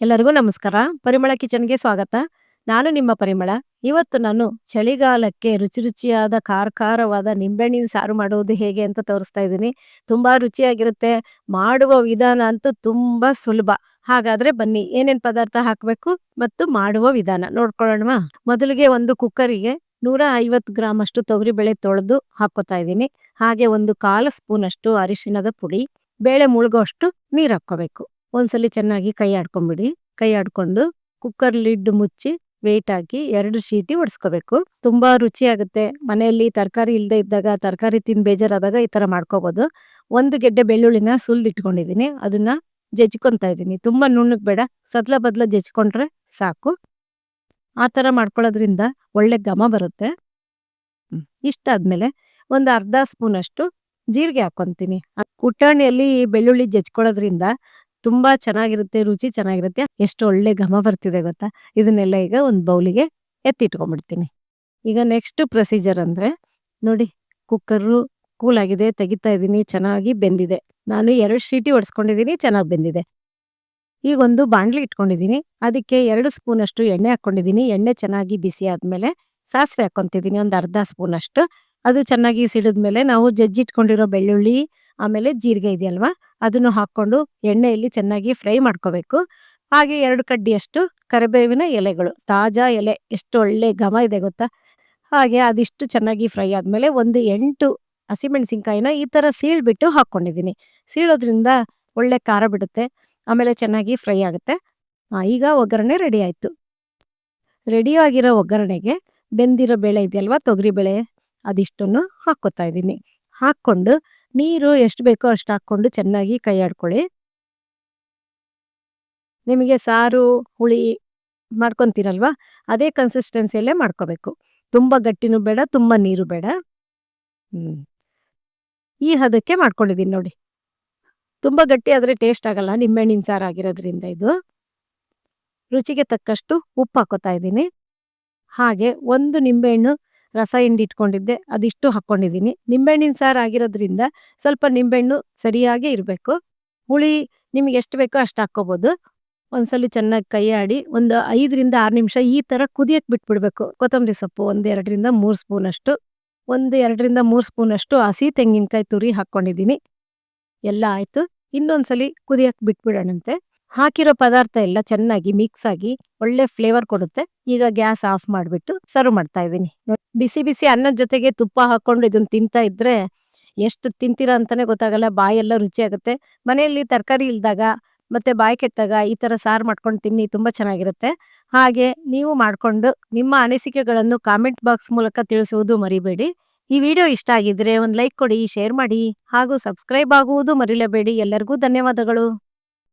ಎಲ್ಲರಿಗೂ ನಮಸ್ಕಾರ. ಪರಿಮಳ ಕಿಚನ್ಗೆ ಸ್ವಾಗತ. ನಾನು ನಿಮ್ಮ ಪರಿಮಳ. ಇವತ್ತು ನಾನು ಚಳಿಗಾಲಕ್ಕೆ ರುಚಿ ರುಚಿಯಾದ ಖಾರ ಖಾರವಾದ ನಿಂಬೆಹಣ್ಣಿನ ಸಾರು ಮಾಡುವುದು ಹೇಗೆ ಅಂತ ತೋರಿಸ್ತಾ ಇದ್ದೀನಿ. ತುಂಬಾ ರುಚಿಯಾಗಿರುತ್ತೆ. ಮಾಡುವ ವಿಧಾನ ಅಂತೂ ತುಂಬಾ ಸುಲಭ. ಹಾಗಾದ್ರೆ ಬನ್ನಿ, ಏನೇನ್ ಪದಾರ್ಥ ಹಾಕಬೇಕು ಮತ್ತು ಮಾಡುವ ವಿಧಾನ ನೋಡ್ಕೊಳ್ಳೋಣ ಮೊದಲಿಗೆ ಒಂದು ಕುಕ್ಕರಿಗೆ ನೂರ ಐವತ್ತು ಗ್ರಾಮ್ ಅಷ್ಟು ತೊಗರಿ ಬೇಳೆ ತೊಳೆದು ಹಾಕೋತಾ ಇದ್ದೀನಿ. ಹಾಗೆ ಒಂದು ಕಾಲು ಸ್ಪೂನ್ ಅಷ್ಟು ಅರಿಶಿಣದ ಪುಡಿ, ಬೇಳೆ ಮುಳುಗೋ ಅಷ್ಟು ನೀರ್ ಹಾಕೋಬೇಕು ಒಂದ್ಸಲಿ ಚೆನ್ನಾಗಿ ಕೈ ಆಡ್ಕೊಂಡ್ಬಿಡಿ ಕೈ ಆಡ್ಕೊಂಡು ಕುಕ್ಕರ್ ಲಿಡ್ ಮುಚ್ಚಿ ವೇಟ್ ಹಾಕಿ ಎರಡು ಶೀಟಿ ಒಡ್ಸ್ಕೋಬೇಕು. ತುಂಬಾ ರುಚಿ ಆಗುತ್ತೆ. ಮನೆಯಲ್ಲಿ ತರಕಾರಿ ಇಲ್ಲದೆ ಇದ್ದಾಗ, ತರಕಾರಿ ತಿಂದು ಬೇಜಾರಾದಾಗ ಈ ತರ ಮಾಡ್ಕೋಬಹುದು ಒಂದು ಗೆಡ್ಡೆ ಬೆಳ್ಳುಳ್ಳಿನ ಸುಲ್ದಿಟ್ಕೊಂಡಿದೀನಿ ಅದನ್ನ ಜಜ್ಕೊಂತಾ ಇದ್ದೀನಿ. ತುಂಬಾ ನುಣ್ಣಗ್ ಬೇಡ. ಸದ್ಲ ಬದ್ಲ ಜಜ್ಕೊಂಡ್ರೆ ಸಾಕು. ಆ ತರ ಮಾಡ್ಕೊಳ್ಳೋದ್ರಿಂದ ಒಳ್ಳೆ ಘಮ ಬರುತ್ತೆ. ಇಷ್ಟಾದ್ಮೇಲೆ ಒಂದು ಅರ್ಧ ಸ್ಪೂನ್ ಅಷ್ಟು ಜೀರಿಗೆ ಹಾಕೊಂತೀನಿ ಕುಟ್ಟಾಣಿಯಲ್ಲಿ ಬೆಳ್ಳುಳ್ಳಿ ಜಜ್ಕೊಳ್ಳೋದ್ರಿಂದ ತುಂಬಾ ಚೆನ್ನಾಗಿರುತ್ತೆ, ರುಚಿ ಚೆನ್ನಾಗಿರುತ್ತೆ, ಎಷ್ಟು ಒಳ್ಳೆ ಘಮ ಬರ್ತಿದೆ ಗೊತ್ತಾ? ಇದನ್ನೆಲ್ಲ ಈಗ ಒಂದು ಬೌಲಿಗೆ ಎತ್ತಿಟ್ಕೊಂಡ್ಬಿಡ್ತೀನಿ. ಈಗ ನೆಕ್ಸ್ಟ್ ಪ್ರೊಸೀಜರ್ ಅಂದ್ರೆ, ನೋಡಿ ಕುಕ್ಕರು ಕೂಲ್ ಆಗಿದೆ, ತೆಗಿತಾ ಇದ್ದೀನಿ, ಚೆನ್ನಾಗಿ ಬೆಂದಿದೆ. ನಾನು ಎರಡು ಶೀಟಿ ಹೊಡ್ಸ್ಕೊಂಡಿದ್ದೀನಿ ಚೆನ್ನಾಗಿ ಬೆಂದಿದೆ. ಈಗ ಒಂದು ಬಾಣ್ಲಿ ಇಟ್ಕೊಂಡಿದ್ದೀನಿ, ಅದಕ್ಕೆ ಎರಡು ಸ್ಪೂನಷ್ಟು ಎಣ್ಣೆ ಹಾಕ್ಕೊಂಡಿದ್ದೀನಿ. ಎಣ್ಣೆ ಚೆನ್ನಾಗಿ ಬಿಸಿ ಆದ್ಮೇಲೆ ಸಾಸಿವೆ ಹಾಕೊಂತಿದ್ದೀನಿ ಒಂದು ಅರ್ಧ ಸ್ಪೂನ್ ಅಷ್ಟು ಅದು ಚೆನ್ನಾಗಿ ಸಿಡಿದ್ಮೇಲೆ ನಾವು ಜಜ್ಜಿಟ್ಕೊಂಡಿರೋ ಬೆಳ್ಳುಳ್ಳಿ, ಆಮೇಲೆ ಜೀರಿಗೆ ಇದೆಯಲ್ವಾ? ಅದನ್ನು ಹಾಕೊಂಡು ಎಣ್ಣೆಯಲ್ಲಿ ಚೆನ್ನಾಗಿ ಫ್ರೈ ಮಾಡ್ಕೋಬೇಕು. ಹಾಗೆ ಎರಡು ಕಡ್ಡಿಯಷ್ಟು ಕರಿಬೇವಿನ ಎಲೆಗಳು. ತಾಜಾ ಎಲೆ, ಎಷ್ಟು ಒಳ್ಳೆ ಘಮ ಇದೆ ಗೊತ್ತಾ? ಹಾಗೆ ಅದಿಷ್ಟು ಚೆನ್ನಾಗಿ ಫ್ರೈ ಆದ್ಮೇಲೆ ಒಂದು ಎಂಟು ಹಸಿಮೆಣಸಿನ್ಕಾಯಿನ ಈ ತರ ಸೀಳ್ಬಿಟ್ಟು ಹಾಕ್ಕೊಂಡಿದ್ದೀನಿ. ಸೀಳೋದ್ರಿಂದ ಒಳ್ಳೆ ಖಾರ ಬಿಡುತ್ತೆ. ಆಮೇಲೆ ಚೆನ್ನಾಗಿ ಫ್ರೈ ಆಗುತ್ತೆ. ಈಗ ಒಗ್ಗರಣೆ ರೆಡಿ ಆಯ್ತು. ರೆಡಿ ಆಗಿರೋ ಒಗ್ಗರಣೆಗೆ ಬೆಂದಿರೋ ಬೇಳೆ ಇದೆಯಲ್ವಾ? ತೊಗರಿ ಬೇಳೆ ಅದಿಷ್ಟನ್ನು ಹಾಕ್ಕೋತಾ ಇದ್ದೀನಿ. ಹಾಕ್ಕೊಂಡು ನೀರು ಎಷ್ಟು ಬೇಕೋ ಅಷ್ಟು ಹಾಕ್ಕೊಂಡು ಚೆನ್ನಾಗಿ ಕೈ ಆಡ್ಕೊಳ್ಳಿ. ನಿಮಗೆ ಸಾರು, ಹುಳಿ ಮಾಡ್ಕೊತೀರಲ್ವ? ಅದೇ ಕನ್ಸಿಸ್ಟೆನ್ಸಿಯಲ್ಲೇ ಮಾಡ್ಕೋಬೇಕು. ತುಂಬ ಗಟ್ಟಿನೂ ಬೇಡ, ತುಂಬ ನೀರು ಬೇಡ. ಈ ಹದಕ್ಕೆ ಮಾಡ್ಕೊಂಡಿದ್ದೀನಿ ನೋಡಿ. ತುಂಬ ಗಟ್ಟಿ ಆದರೆ ಟೇಸ್ಟ್ ಆಗಲ್ಲ, ನಿಂಬೆಹಣ್ಣಿನ ಸಾರು ಆಗಿರೋದ್ರಿಂದ ಇದು. ರುಚಿಗೆ ತಕ್ಕಷ್ಟು ಉಪ್ಪು ಹಾಕೋತಾ ಇದ್ದೀನಿ. ಹಾಗೆ ಒಂದು ನಿಂಬೆಹಣ್ಣು ರಸ ಹಿಂಡಿ ಇಟ್ಕೊಂಡಿದ್ದೆ, ಅದಿಷ್ಟು ಹಾಕೊಂಡಿದ್ದೀನಿ ನಿಂಬೆಹಣ್ಣಿನ ಸಾರು ಆಗಿರೋದ್ರಿಂದ ಸ್ವಲ್ಪ ನಿಂಬೆಹಣ್ಣು ಸರಿಯಾಗೇ ಇರಬೇಕು. ಹುಳಿ ನಿಮಗೆ ಎಷ್ಟು ಬೇಕೋ ಅಷ್ಟು ಹಾಕ್ಕೋಬೋದು. ಒಂದ್ಸಲಿ ಚೆನ್ನಾಗಿ ಕೈ ಆಡಿ ಒಂದು ಐದರಿಂದ ಆರು ನಿಮಿಷ ಈ ಥರ ಕುದಿಯಕ್ಕೆ ಬಿಟ್ಬಿಡ್ಬೇಕು. ಕೊತ್ತಂಬರಿ ಸೊಪ್ಪು ಒಂದ್ ಎರಡರಿಂದ ಮೂರು ಸ್ಪೂನ್ ಅಷ್ಟು ಒಂದು ಎರಡರಿಂದ ಮೂರು ಸ್ಪೂನ್ ಅಷ್ಟು ಹಸಿ ತೆಂಗಿನಕಾಯಿ ತುರಿ ಹಾಕ್ಕೊಂಡಿದ್ದೀನಿ. ಎಲ್ಲ ಆಯ್ತು. ಇನ್ನೊಂದ್ಸಲಿ ಕುದಿಯಕ್ಕೆ ಬಿಟ್ಬಿಡೋಣಂತೆ. ಹಾಕಿರೋ ಪದಾರ್ಥ ಎಲ್ಲ ಚೆನ್ನಾಗಿ ಮಿಕ್ಸ್ ಆಗಿ ಒಳ್ಳೆ ಫ್ಲೇವರ್ ಕೊಡುತ್ತೆ. ಈಗ ಗ್ಯಾಸ್ ಆಫ್ ಮಾಡ್ಬಿಟ್ಟು ಸರ್ವ್ ಮಾಡ್ತಾ ಇದ್ದೀನಿ. ಬಿಸಿ ಬಿಸಿ ಅನ್ನದ ಜೊತೆಗೆ ತುಪ್ಪ ಹಾಕೊಂಡು ಇದನ್ನ ತಿಂತಾ ಇದ್ರೆ ಎಷ್ಟು ತಿಂತೀರಾ ಅಂತಾನೆ ಗೊತ್ತಾಗಲ್ಲ, ಬಾಯೆಲ್ಲ ರುಚಿ ಆಗುತ್ತೆ. ಮನೆಯಲ್ಲಿ ತರಕಾರಿ ಇಲ್ದಾಗ ಮತ್ತೆ ಬಾಯಿ ಕೆಟ್ಟಾಗ ಈ ತರ ಸಾರು ಮಾಡ್ಕೊಂಡು ತಿನ್ನಿ ತುಂಬಾ ಚೆನ್ನಾಗಿರುತ್ತೆ. ಹಾಗೆ ನೀವು ಮಾಡ್ಕೊಂಡು ನಿಮ್ಮ ಅನಿಸಿಕೆಗಳನ್ನು ಕಾಮೆಂಟ್ ಬಾಕ್ಸ್ ಮೂಲಕ ತಿಳಿಸುವುದು ಮರಿಬೇಡಿ. ಈ ವಿಡಿಯೋ ಇಷ್ಟ ಆಗಿದ್ರೆ ಒಂದು ಲೈಕ್ ಕೊಡಿ ಶೇರ್ ಮಾಡಿ ಹಾಗೂ ಸಬ್ಸ್ಕ್ರೈಬ್ ಆಗುವುದು ಮರಿಲೇಬೇಡಿ. ಎಲ್ಲರಿಗೂ ಧನ್ಯವಾದಗಳು.